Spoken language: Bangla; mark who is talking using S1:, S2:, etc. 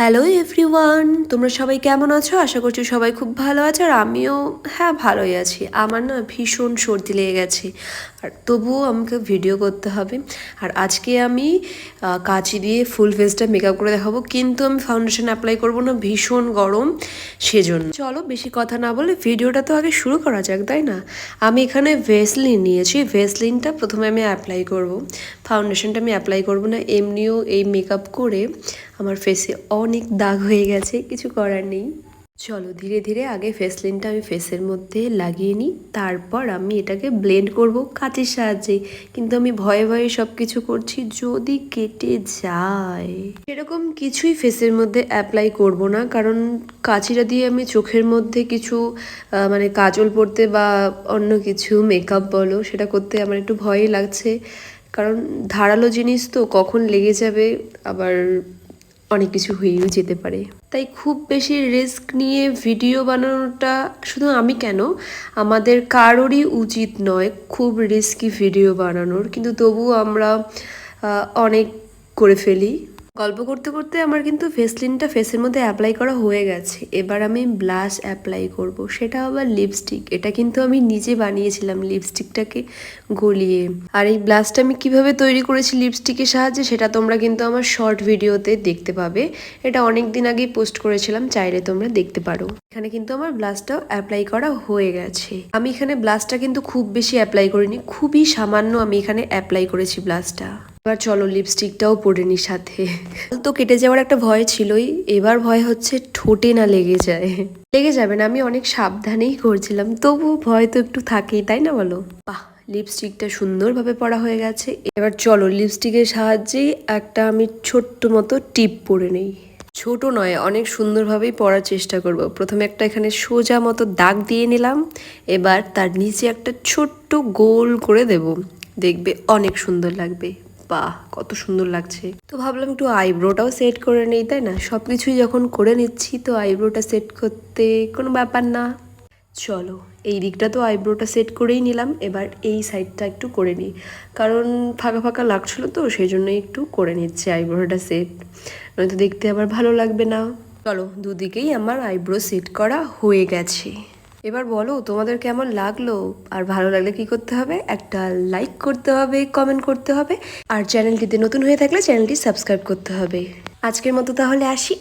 S1: হ্যালো এভরিওয়ান তোমরা সবাই কেমন আছো? আশা করছি সবাই খুব ভালো আছো আর আমিও হ্যাঁ ভালোই আছি। আমার না ভীষণ সর্দি লেগে গেছে। আর তবুও আমাকে ভিডিও করতে হবে। আর আজকে আমি কাঁচি দিয়ে ফুল ফেসটা মেকআপ করে দেখাবো। কিন্তু আমি ফাউন্ডেশন অ্যাপ্লাই করব না, ভীষণ গরম। সেজন্য চলো, বেশি কথা না বলে ভিডিওটা তো আগে শুরু করা যাক, তাই না? আমি এখানে ভেসলিন নিয়েছি। ভেসলিনটা প্রথমে আমি অ্যাপ্লাই করব। ফাউন্ডেশনটা আমি অ্যাপ্লাই করব না, এমনিও এই মেকআপ করে আমার ফেসে অনেক দাগ হয়ে গেছে, কিছু করার নেই। চলো ধীরে ধীরে আগে ফেসলিনটা আমি ফেসের মধ্যে লাগিয়ে নিই, তারপর আমি এটাকে ব্লেন্ড করব কাঁচির সাহায্যে। কিন্তু আমি ভয়ে ভয়ে সব কিছু করছি, যদি কেটে যায়। সেরকম কিছুই ফেসের মধ্যে অ্যাপ্লাই করব না, কারণ কাঁচিটা দিয়ে আমি চোখের মধ্যে কিছু মানে কাজল পরতে বা অন্য কিছু মেকআপ বলো, সেটা করতে আমার একটু ভয়ই লাগছে। কারণ ধারালো জিনিস তো কখন লেগে যাবে, আবার অনেক কিছু হয়েও যেতে পারে। তাই খুব বেশি রিস্ক নিয়ে ভিডিও বানানোটা শুধু আমি কেন? আমাদের কারোরই উচিত নয় খুব রিস্কি ভিডিও বানানোর। কিন্তু তবু আমরা অনেক করে ফেলি। গল্প করতে করতে আমার কিন্তু ফেসলিনটা ফেসের মধ্যে অ্যাপ্লাই করা হয়ে গেছে। এবার আমি ব্লাশ অ্যাপ্লাই করব। সেটা আবার লিপস্টিক এটা কিন্তু আমি নিজে বানিয়েছিলাম লিপস্টিকটাকে গলিয়ে। আর এই ব্লাশটা আমি কীভাবে তৈরি করেছি লিপস্টিকের সাহায্যে, সেটা তোমরা কিন্তু আমার শর্ট ভিডিওতে দেখতে পাবে। এটা অনেক দিন আগেই পোস্ট করেছিলাম, চাইলে তোমরা দেখতে পারো। এখানে কিন্তু আমার ব্লাশটাও অ্যাপ্লাই করা হয়ে গেছে। আমি এখানে ব্লাশটা কিন্তু খুব বেশি অ্যাপ্লাই করিনি। খুবই সামান্য আমি এখানে অ্যাপ্লাই করেছি ব্লাশটা এবার চলো লিপস্টিকটাও পরে নি সাথে। তো কেটে যাওয়ার একটা ভয় ছিলই, এবার ভয় হচ্ছে ঠোঁটে না লেগে যায়। লেগে যাবে না, আমি অনেক সাবধানেই করছিলাম তবু ভয় তো একটু থাকেই, তাই না বলো? বাহ, লিপস্টিকটা সুন্দরভাবে পরা হয়ে গেছে। এবার চলো লিপস্টিকের সাহায্যে একটা আমি ছোট্ট মতো টিপ পরে নেই। ছোট নয়, অনেক সুন্দরভাবেই পরার চেষ্টা করব। প্রথমে একটা এখানে সোজা মতো দাগ দিয়ে নিলাম, এবার তার নিচে একটা ছোট্ট গোল করে দেব। দেখবে অনেক সুন্দর লাগবে। বাহ, কত সুন্দর লাগছে। তো ভাবলাম একটু আইব্রোটাও সেট করে নেই, তাই না? সব কিছুই যখন করে নিচ্ছি, তো আইব্রোটা সেট করতে কোনো ব্যাপার না। চলো, এই দিকটা তো আইব্রোটা সেট করেই নিলাম, এবার এই সাইডটা একটু করে নিই। কারণ ফাঁকা ফাঁকা লাগছিল তো সেই জন্য একটু করে নিচ্ছি আইব্রোটা সেট নয়তো দেখতে আবার ভালো লাগবে না। চলো, দুদিকেই আমার আইব্রো সেট করা হয়ে গেছে। এবার বলো, তোমাদের কেমন লাগল? আর ভালো লাগলে কি করতে হবে? একটা লাইক করতে হবে কমেন্ট করতে হবে। আর চ্যানেলটিতে নতুন হয়ে থাকলে চ্যানেলটি সাবস্ক্রাইব করতে হবে। আজকের মতো তাহলে আসি।